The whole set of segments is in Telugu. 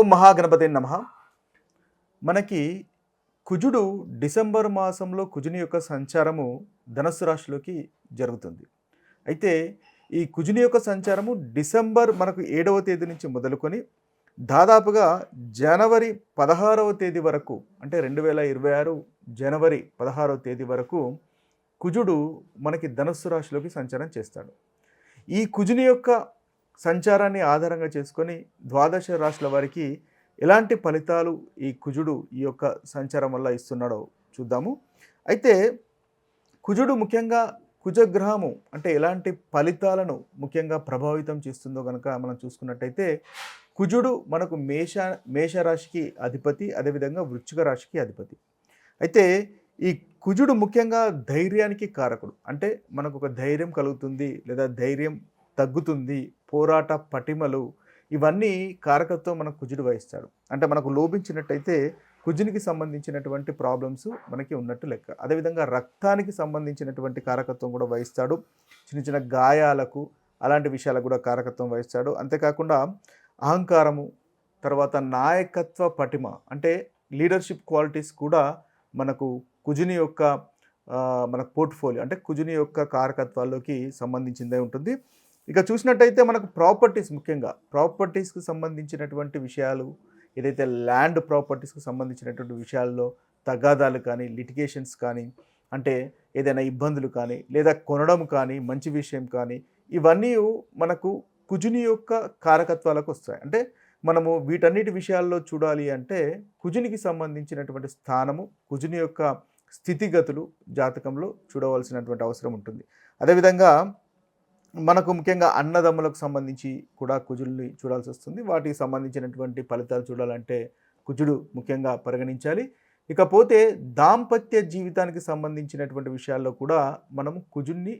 ఓం మహాగణపతి నమ. మనకి కుజుడు డిసెంబర్ మాసంలో కుజుని యొక్క సంచారము ధనస్సు రాశిలోకి జరుగుతుంది. అయితే ఈ కుజుని యొక్క సంచారము డిసెంబర్ మనకు ఏడవ తేదీ నుంచి మొదలుకొని దాదాపుగా జనవరి పదహారవ తేదీ వరకు అంటే రెండు వేల ఇరవై ఆరు జనవరి పదహారవ తేదీ వరకు కుజుడు మనకి ధనస్సు రాశిలోకి సంచారం చేస్తాడు. ఈ కుజుని యొక్క సంచారాన్ని ఆధారంగా చేసుకొని ద్వాదశ రాశుల వారికి ఎలాంటి ఫలితాలు ఈ కుజుడు ఈ యొక్క సంచారం వల్ల ఇస్తున్నాడో చూద్దాము. అయితే కుజుడు ముఖ్యంగా కుజగ్రహము అంటే ఎలాంటి ఫలితాలను ముఖ్యంగా ప్రభావితం చేస్తుందో కనుక మనం చూసుకున్నట్టయితే కుజుడు మనకు మేష మేషరాశికి అధిపతి అదేవిధంగా వృచ్చిక రాశికి అధిపతి. అయితే ఈ కుజుడు ముఖ్యంగా ధైర్యానికి కారకుడు. అంటే మనకు ఒక ధైర్యం కలుగుతుంది లేదా ధైర్యం తగ్గుతుంది పోరాట పటిమలు ఇవన్నీ కారకత్వం మనకు కుజుడు వహిస్తాడు. అంటే మనకు లోపించినట్టయితే కుజునికి సంబంధించినటువంటి ప్రాబ్లమ్స్ మనకి ఉన్నట్టు లెక్క. అదేవిధంగా రక్తానికి సంబంధించినటువంటి కారకత్వం కూడా వహిస్తాడు. చిన్న చిన్న గాయాలకు అలాంటి విషయాలకు కూడా కారకత్వం వహిస్తాడు. అంతేకాకుండా అహంకారము తర్వాత నాయకత్వ పటిమ అంటే లీడర్షిప్ క్వాలిటీస్ కూడా మనకు కుజుని యొక్క మన పోర్ట్ఫోలియో అంటే కుజుని యొక్క కారకత్వాల్లోకి సంబంధించిందే ఉంటుంది. ఇక చూసినట్టయితే మనకు ప్రాపర్టీస్ ముఖ్యంగా ప్రాపర్టీస్కి సంబంధించినటువంటి విషయాలు ఏదైతే ల్యాండ్ ప్రాపర్టీస్కి సంబంధించినటువంటి విషయాల్లో తగాదాలు కానీ లిటిగేషన్స్ కానీ అంటే ఏదైనా ఇబ్బందులు కానీ లేదా కొనడం కానీ మంచి విషయం కానీ ఇవన్నీ మనకు కుజుని యొక్క కారకత్వాలకు వస్తాయి. అంటే మనము వీటన్నిటి విషయాల్లో చూడాలి అంటే కుజునికి సంబంధించినటువంటి స్థానము కుజుని యొక్క స్థితిగతులు జాతకంలో చూడవలసినటువంటి అవసరం ఉంటుంది. అదేవిధంగా మనకు ముఖ్యంగా అన్నదమ్ములకు సంబంధించి కూడా కుజుల్ని చూడాల్సి వస్తుంది. వాటికి సంబంధించినటువంటి ఫలితాలు చూడాలంటే కుజుడు ముఖ్యంగా పరిగణించాలి. ఇకపోతే దాంపత్య జీవితానికి సంబంధించినటువంటి విషయాల్లో కూడా మనము కుజున్ని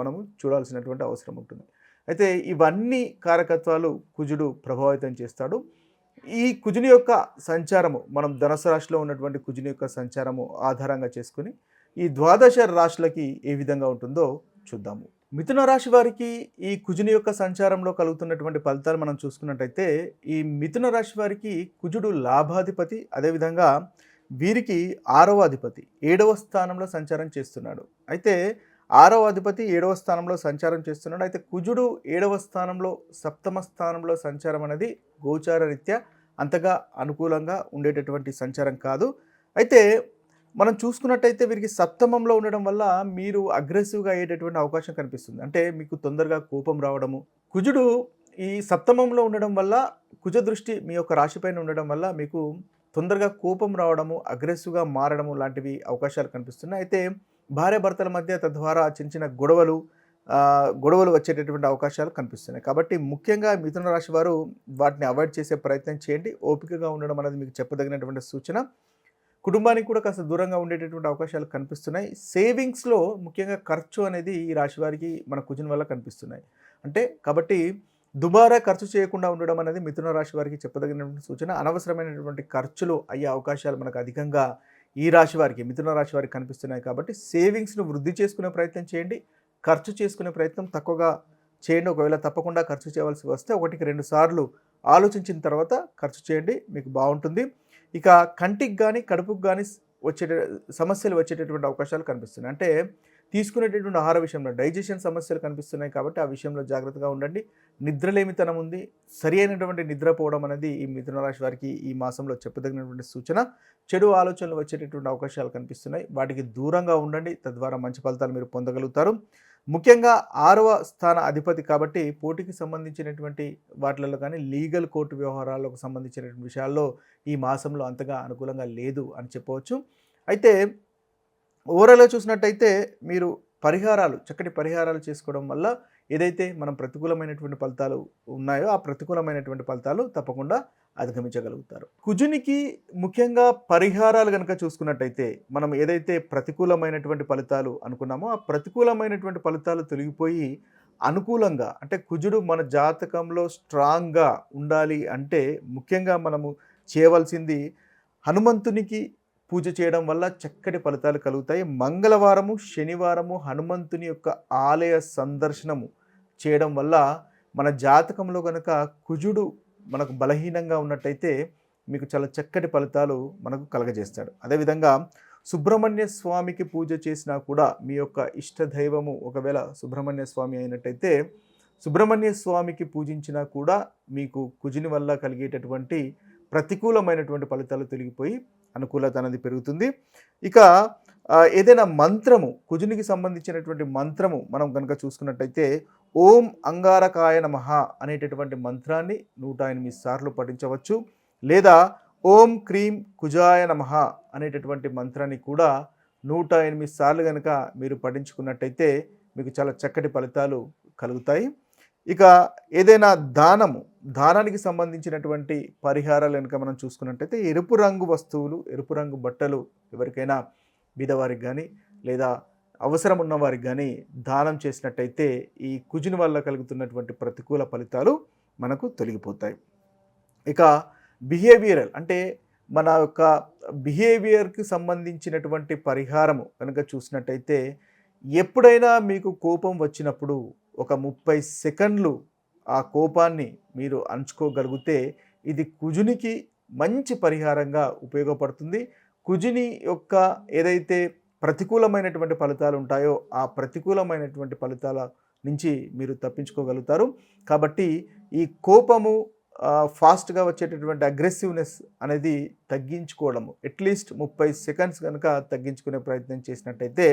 మనము చూడాల్సినటువంటి అవసరం ఉంటుంది. అయితే ఇవన్నీ కారకత్వాలు కుజుడు ప్రభావితం చేస్తాడు. ఈ కుజుని యొక్క సంచారము మనం ధనుసు రాశిలో ఉన్నటువంటి కుజుని యొక్క సంచారము ఆధారంగా చేసుకుని ఈ ద్వాదశ రాశులకి ఏ విధంగా ఉంటుందో చూద్దాము. మిథున రాశి వారికి ఈ కుజుని యొక్క సంచారంలో కలుగుతున్నటువంటి ఫలితాలు మనం చూసుకున్నట్టయితే ఈ మిథున రాశి వారికి కుజుడు లాభాధిపతి అదేవిధంగా వీరికి ఆరవ అధిపతి ఏడవ స్థానంలో సంచారం చేస్తున్నాడు. అయితే ఆరవ అధిపతి ఏడవ స్థానంలో సంచారం చేస్తున్నాడు. అయితే కుజుడు ఏడవ స్థానంలో సప్తమ స్థానంలో సంచారం అనేది గోచార రీత్యా అంతగా అనుకూలంగా ఉండేటటువంటి సంచారం కాదు. అయితే మనం చూసుకున్నట్టయితే వీరికి సప్తమంలో ఉండడం వల్ల మీరు అగ్రెసివ్గా అయ్యేటటువంటి అవకాశం కనిపిస్తుంది. అంటే మీకు తొందరగా కోపం రావడము. కుజుడు ఈ సప్తమంలో ఉండడం వల్ల కుజ దృష్టి మీ యొక్క రాశిపైన ఉండడం వల్ల మీకు తొందరగా కోపం రావడము అగ్రెసివ్గా మారడము లాంటివి అవకాశాలు కనిపిస్తున్నాయి. అయితే భార్య భర్తల మధ్య తద్వారా చిన్న చిన్న గొడవలు గొడవలు వచ్చేటటువంటి అవకాశాలు కనిపిస్తున్నాయి. కాబట్టి ముఖ్యంగా మిథున రాశి వారు వాటిని అవాయిడ్ చేసే ప్రయత్నం చేయండి. ఓపికగా ఉండడం అనేది మీకు చెప్పదగినటువంటి సూచన. కుటుంబానికి కూడా కాస్త దూరంగా ఉండేటటువంటి అవకాశాలు కనిపిస్తున్నాయి. సేవింగ్స్లో ముఖ్యంగా ఖర్చు అనేది ఈ రాశి వారికి మన కుజన్ వల్ల కనిపిస్తున్నాయి. అంటే కాబట్టి దుబారా ఖర్చు చేయకుండా ఉండడం అనేది మిథున రాశి వారికి చెప్పదగినటువంటి సూచన. అనవసరమైనటువంటి ఖర్చులు అయ్యే అవకాశాలు మనకు అధికంగా ఈ రాశి వారికి మిథున రాశి వారికి కనిపిస్తున్నాయి కాబట్టి సేవింగ్స్ను వృద్ధి చేసుకునే ప్రయత్నం చేయండి. ఖర్చు చేసుకునే ప్రయత్నం తక్కువగా చేయండి. ఒకవేళ తప్పకుండా ఖర్చు చేయవలసి వస్తే ఒకటికి రెండు సార్లు ఆలోచించిన తర్వాత ఖర్చు చేయండి. మీకు బాగుంటుంది. ఇక కంటికి కానీ కడుపుకి కానీ వచ్చే సమస్యలు వచ్చేటటువంటి అవకాశాలు కనిపిస్తున్నాయి. అంటే తీసుకునేటటువంటి ఆహార విషయంలో డైజెషన్ సమస్యలు కనిపిస్తున్నాయి కాబట్టి ఆ విషయంలో జాగ్రత్తగా ఉండండి. నిద్రలేమితనం ఉంది. సరి అయినటువంటి నిద్రపోవడం అనేది ఈ మిథున రాశి వారికి ఈ మాసంలో చెప్పదగినటువంటి సూచన. చెడు ఆలోచనలు వచ్చేటటువంటి అవకాశాలు కనిపిస్తున్నాయి. వాటికి దూరంగా ఉండండి. తద్వారా మంచి ఫలితాలు మీరు పొందగలుగుతారు. ముఖ్యంగా ఆరవ స్థాన అధిపతి కాబట్టి పోటీకి సంబంధించినటువంటి వాటిలలో కానీ లీగల్ కోర్టు వ్యవహారాలకు సంబంధించినటువంటి విషయాల్లో ఈ మాసంలో అంతగా అనుకూలంగా లేదు అని చెప్పవచ్చు. అయితే ఓవరాల్గా చూసినట్టయితే మీరు పరిహారాలు చక్కటి పరిహారాలు చేసుకోవడం వల్ల ఏదైతే మనం ప్రతికూలమైనటువంటి ఫలితాలు ఉన్నాయో ఆ ప్రతికూలమైనటువంటి ఫలితాలు తప్పకుండా అధిగమించగలుగుతారు. కుజునికి ముఖ్యంగా పరిహారాలు కనుక చూసుకున్నట్టయితే మనం ఏదైతే ప్రతికూలమైనటువంటి ఫలితాలు అనుకున్నామో ఆ ప్రతికూలమైనటువంటి ఫలితాలు తొలగిపోయి అనుకూలంగా అంటే కుజుడు మన జాతకంలో స్ట్రాంగ్గా ఉండాలి అంటే ముఖ్యంగా మనము చేయవలసింది హనుమంతునికి పూజ చేయడం వల్ల చక్కటి ఫలితాలు కలుగుతాయి. మంగళవారము శనివారము హనుమంతుని యొక్క ఆలయ సందర్శనము చేయడం వల్ల మన జాతకంలో కనుక కుజుడు మనకు బలహీనంగా ఉన్నట్టయితే మీకు చాలా చక్కటి ఫలితాలు మనకు కలగజేస్తాడు. అదేవిధంగా సుబ్రహ్మణ్య స్వామికి పూజ చేసినా కూడా మీ యొక్క ఇష్ట దైవము ఒకవేళ సుబ్రహ్మణ్య స్వామి అయినట్టయితే సుబ్రహ్మణ్య స్వామికి పూజించినా కూడా మీకు కుజుని వల్ల కలిగేటటువంటి ప్రతికూలమైనటువంటి ఫలితాలు తొలగిపోయి అనుకూలత అనేది పెరుగుతుంది. ఇక ఏదైనా మంత్రము కుజునికి సంబంధించినటువంటి మంత్రము మనం కనుక చూసుకున్నట్టయితే ఓం అంగారకాయ నమః అనేటటువంటి మంత్రాన్ని నూట ఎనిమిది సార్లు పఠించవచ్చు. లేదా ఓం క్రీం కుజాయ నమః అనేటటువంటి మంత్రాన్ని కూడా నూట ఎనిమిది సార్లు కనుక మీరు పఠించుకున్నట్టయితే మీకు చాలా చక్కటి ఫలితాలు కలుగుతాయి. ఇక ఏదైనా దానము దానానికి సంబంధించినటువంటి పరిహారాలు కనుక మనం చూసుకున్నట్టయితే ఎరుపు రంగు వస్తువులు ఎరుపు రంగు బట్టలు ఎవరికైనా బీదవారికి కానీ లేదా అవసరం ఉన్నవారికి కానీ దానం చేసినట్టయితే ఈ కుజుని వల్ల కలుగుతున్నటువంటి ప్రతికూల ఫలితాలు మనకు తొలగిపోతాయి. ఇక బిహేవియరల్ అంటే మన యొక్క బిహేవియర్కి సంబంధించినటువంటి పరిహారము కనుక చూసినట్టయితే ఎప్పుడైనా మీకు కోపం వచ్చినప్పుడు ఒక ముప్పై సెకండ్లు ఆ కోపాన్ని మీరు అంచుకోగలిగితే ఇది కుజునికి మంచి పరిహారంగా ఉపయోగపడుతుంది. కుజుని యొక్క ఏదైతే ప్రతికూలమైనటువంటి ఫలితాలు ఉంటాయో ఆ ప్రతికూలమైనటువంటి ఫలితాల నుంచి మీరు తప్పించుకోగలుగుతారు. కాబట్టి ఈ కోపము ఫాస్ట్గా వచ్చేటటువంటి అగ్రెసివ్నెస్ అనేది తగ్గించుకోవడము అట్లీస్ట్ ముప్పై సెకండ్స్ కనుక తగ్గించుకునే ప్రయత్నం చేసినట్టయితే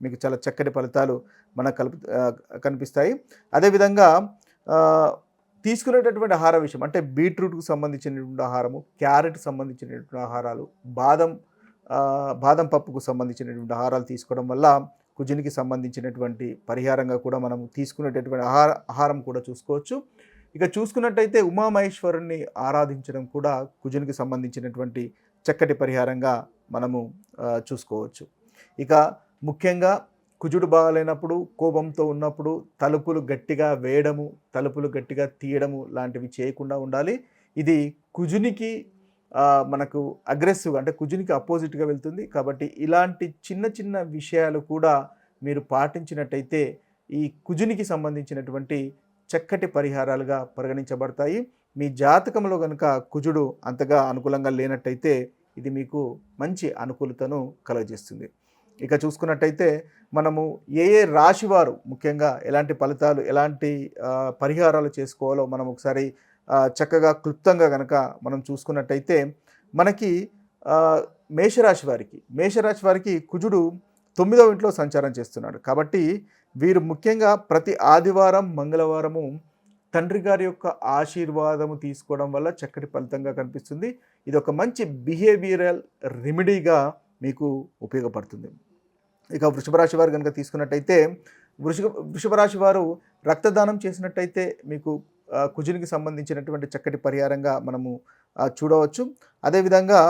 మీకు చాలా చక్కటి ఫలితాలు మనకు కలుపు కనిపిస్తాయి. అదేవిధంగా తీసుకునేటటువంటి ఆహార విషయం అంటే బీట్రూట్కు సంబంధించినటువంటి ఆహారము క్యారెట్ సంబంధించినటువంటి ఆహారాలు బాదం బాదం పప్పుకు సంబంధించినటువంటి ఆహారాలు తీసుకోవడం వల్ల కుజునికి సంబంధించినటువంటి పరిహారంగా కూడా మనం తీసుకునేటటువంటి ఆహార ఆహారం కూడా చూసుకోవచ్చు. ఇక చూసుకున్నట్టయితే ఉమామహేశ్వరుణ్ణి ఆరాధించడం కూడా కుజునికి సంబంధించినటువంటి చక్కటి పరిహారంగా మనము చూసుకోవచ్చు. ఇక ముఖ్యంగా కుజుడు బాగాలేనప్పుడు కోపంతో ఉన్నప్పుడు తలుపులు గట్టిగా వేయడము తలుపులు గట్టిగా తీయడము లాంటివి చేయకుండా ఉండాలి. ఇది కుజునికి మనకు అగ్రెసివ్ అంటే కుజునికి అపోజిట్గా వెళ్తుంది. కాబట్టి ఇలాంటి చిన్న చిన్న విషయాలు కూడా మీరు పాటించినట్టయితే ఈ కుజునికి సంబంధించినటువంటి చక్కటి పరిహారాలుగా పరిగణించబడతాయి. మీ జాతకంలో కనుక కుజుడు అంతగా అనుకూలంగా లేనట్టయితే ఇది మీకు మంచి అనుకూలతను కలుగజేస్తుంది. ఇక చూసుకున్నట్టయితే మనము ఏ ఏ రాశివారు ముఖ్యంగా ఎలాంటి ఫలితాలు ఎలాంటి పరిహారాలు చేసుకోవాలో మనం ఒకసారి చక్కగా క్లుప్తంగా కనుక మనం చూసుకున్నట్టయితే మనకి మేషరాశి వారికి మేషరాశి వారికి కుజుడు తొమ్మిదవ ఇంట్లో సంచారం చేస్తున్నాడు. కాబట్టి వీరు ముఖ్యంగా ప్రతి ఆదివారం మంగళవారము తండ్రి గారి యొక్క ఆశీర్వాదము తీసుకోవడం వల్ల చక్కటి ఫలితంగా కనిపిస్తుంది. ఇది ఒక మంచి బిహేవియరల్ రెమెడీగా మీకు ఉపయోగపడుతుంది. ఇక వృషభరాశి వారు కనుక తీసుకున్నట్టయితే వృషభ వృషభరాశి వారు రక్తదానం చేసినట్టయితే మీకు కుజునికి సంబంధించినటువంటి చక్కటి పరిహారంగా మనము చూడవచ్చు. అదేవిధంగా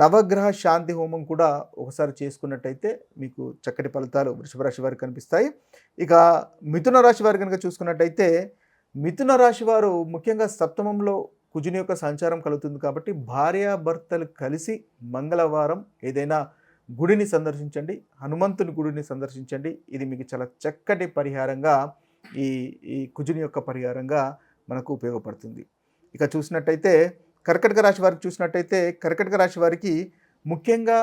నవగ్రహ శాంతి హోమం కూడా ఒకసారి చేసుకున్నట్టయితే మీకు చక్కటి ఫలితాలు వృషభ రాశి వారికి కనిపిస్తాయి. ఇక మిథున రాశి వారు కనుక చూసుకున్నట్టయితే మిథున రాశి వారు ముఖ్యంగా సప్తమంలో కుజుని యొక్క సంచారం కలుగుతుంది కాబట్టి భార్యాభర్తలు కలిసి మంగళవారం ఏదైనా గుడిని సందర్శించండి హనుమంతుని గుడిని సందర్శించండి. ఇది మీకు చాలా చక్కటి పరిహారంగా ఈ ఈ కుజుని యొక్క పరిహారంగా మనకు ఉపయోగపడుతుంది. ఇక చూసినట్టయితే కర్కటక రాశి వారికి చూసినట్టయితే కర్కటక రాశి వారికి ముఖ్యంగా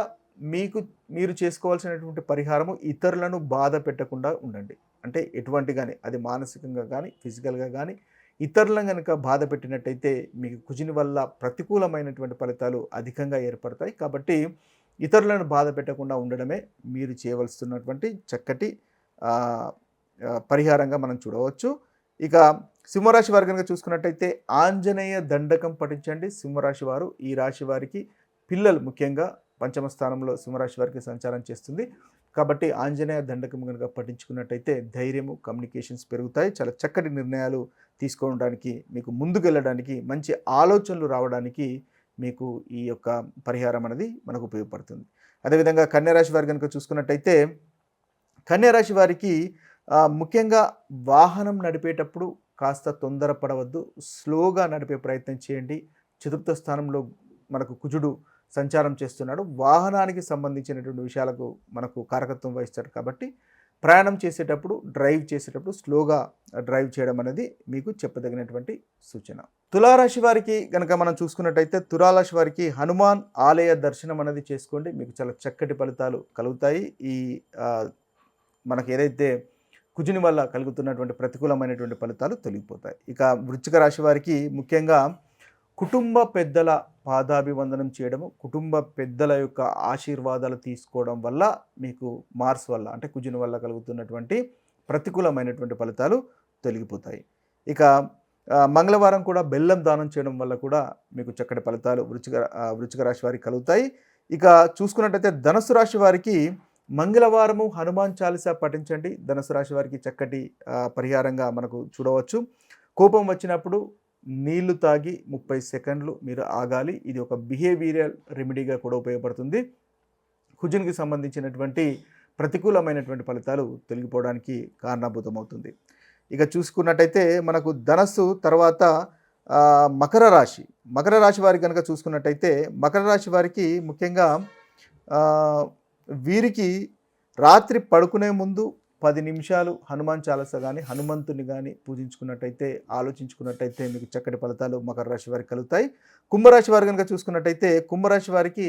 మీకు మీరు చేసుకోవాల్సినటువంటి పరిహారము ఇతరులను బాధ పెట్టకుండా ఉండండి. అంటే ఎటువంటి కానీ అది మానసికంగా కానీ ఫిజికల్గా కానీ ఇతరులను కనుక బాధ పెట్టినట్టయితే మీకు కుజిని వల్ల ప్రతికూలమైనటువంటి ఫలితాలు అధికంగా ఏర్పడతాయి. కాబట్టి ఇతరులను బాధ పెట్టకుండా ఉండడమే మీరు చేయవలసినటువంటి చక్కటి పరిహారంగా మనం చూడవచ్చు. ఇక సింహరాశి వారు కనుక చూసుకున్నట్టయితే ఆంజనేయ దండకం పఠించండి. సింహరాశి వారు ఈ రాశి వారికి పిల్లలు ముఖ్యంగా పంచమ స్థానంలో సింహరాశి వారికి సంచారం చేస్తుంది. కాబట్టి ఆంజనేయ దండకం కనుక పఠించుకున్నట్టయితే ధైర్యము కమ్యూనికేషన్స్ పెరుగుతాయి. చాలా చక్కటి నిర్ణయాలు తీసుకోవడానికి మీకు ముందుకెళ్ళడానికి మంచి ఆలోచనలు రావడానికి మీకు ఈ యొక్క పరిహారం అనేది మనకు ఉపయోగపడుతుంది. అదేవిధంగా కన్యారాశి వారు కనుక చూసుకున్నట్టయితే కన్యారాశి వారికి ముఖ్యంగా వాహనం నడిపేటప్పుడు కాస్త తొందరపడవద్దు. స్లోగా నడిపే ప్రయత్నం చేయండి. చతుర్థ స్థానంలో మనకు కుజుడు సంచారం చేస్తున్నాడు. వాహనానికి సంబంధించినటువంటి విషయాలకు మనకు కారకత్వం వహిస్తాడు కాబట్టి ప్రయాణం చేసేటప్పుడు డ్రైవ్ చేసేటప్పుడు స్లోగా డ్రైవ్ చేయడం అనేది మీకు చెప్పదగినటువంటి సూచన. తులారాశి వారికి కనుక మనం చూసుకున్నట్టయితే తులారాశి వారికి హనుమాన్ ఆలయ దర్శనం అనేది చేసుకోండి. మీకు చాలా చక్కటి ఫలితాలు కలుగుతాయి. ఈ మనకి ఏదైతే కుజుని వల్ల కలుగుతున్నటువంటి ప్రతికూలమైనటువంటి ఫలితాలు తొలగిపోతాయి. ఇక వృచ్చిక రాశి వారికి ముఖ్యంగా కుటుంబ పెద్దల పాదాభివందనం చేయడము కుటుంబ పెద్దల యొక్క ఆశీర్వాదాలు తీసుకోవడం వల్ల మీకు మార్స్ వల్ల అంటే కుజుని వల్ల కలుగుతున్నటువంటి ప్రతికూలమైనటువంటి ఫలితాలు తొలగిపోతాయి. ఇక మంగళవారం కూడా బెల్లం దానం చేయడం వల్ల కూడా మీకు చక్కటి ఫలితాలు వృచ్చిక వృచ్చిక రాశి వారికి కలుగుతాయి. ఇక చూసుకున్నట్టయితే ధనుసు రాశి వారికి మంగళవారము హనుమాన్ చాలీసా పఠించండి. ధనుసు రాశి వారికి చక్కటి పరిహారంగా మనకు చూడవచ్చు. కోపం వచ్చినప్పుడు నీళ్ళు తాగి ముప్పై సెకండ్లు మీరు ఆగాలి. ఇది ఒక బిహేవియరల్ రెమెడీగా కూడా ఉపయోగపడుతుంది. కుజునికి సంబంధించినటువంటి ప్రతికూలమైనటువంటి ఫలితాలు తొలగిపోవడానికి కారణభూతమవుతుంది. ఇక చూసుకున్నట్టయితే మనకు ధనస్సు తర్వాత మకర రాశి. మకర రాశి వారికి కనుక చూసుకున్నట్టయితే మకర రాశి వారికి ముఖ్యంగా వీరికి రాత్రి పడుకునే ముందు పది నిమిషాలు హనుమాన్ చాలస కానీ హనుమంతుని కానీ పూజించుకున్నట్టయితే ఆలోచించుకున్నట్టయితే మీకు చక్కటి ఫలితాలు మకర రాశి వారికి కలుగుతాయి. కుంభరాశి వారు కనుక చూసుకున్నట్టయితే కుంభరాశి వారికి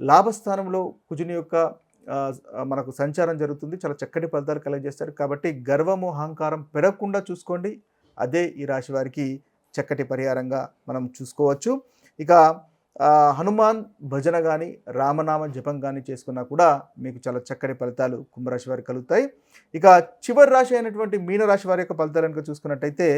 లాభస్థానంలో కుజుని యొక్క మనకు సంచారం జరుగుతుంది. చాలా చక్కటి ఫలితాలు కలుగజేస్తారు. కాబట్టి గర్వము అహంకారం పెరగకుండా చూసుకోండి. అదే ఈ రాశి వారికి చక్కటి పరిహారంగా మనం చూసుకోవచ్చు. ఇక హనుమాన్ భజన కానీ రామనామ జపం కానీ చేసుకున్నా కూడా మీకు చాలా చక్కటి ఫలితాలు కుంభరాశి వారికి కలుగుతాయి. ఇక చివరి రాశి అయినటువంటి మీనరాశి వారి యొక్క ఫలితాలు కనుక చూసుకున్నట్టయితే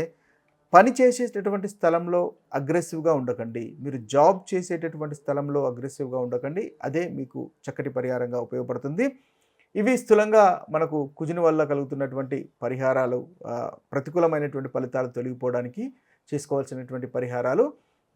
పని చేసేటటువంటి స్థలంలో అగ్రెసివ్గా ఉండకండి. మీరు జాబ్ చేసేటటువంటి స్థలంలో అగ్రెసివ్గా ఉండకండి. అదే మీకు చక్కటి పరిహారంగా ఉపయోగపడుతుంది. ఇవి స్థూలంగా మనకు కుజుని వల్ల కలుగుతున్నటువంటి పరిహారాలు ప్రతికూలమైనటువంటి ఫలితాలు తొలగిపోవడానికి చేసుకోవాల్సినటువంటి పరిహారాలు.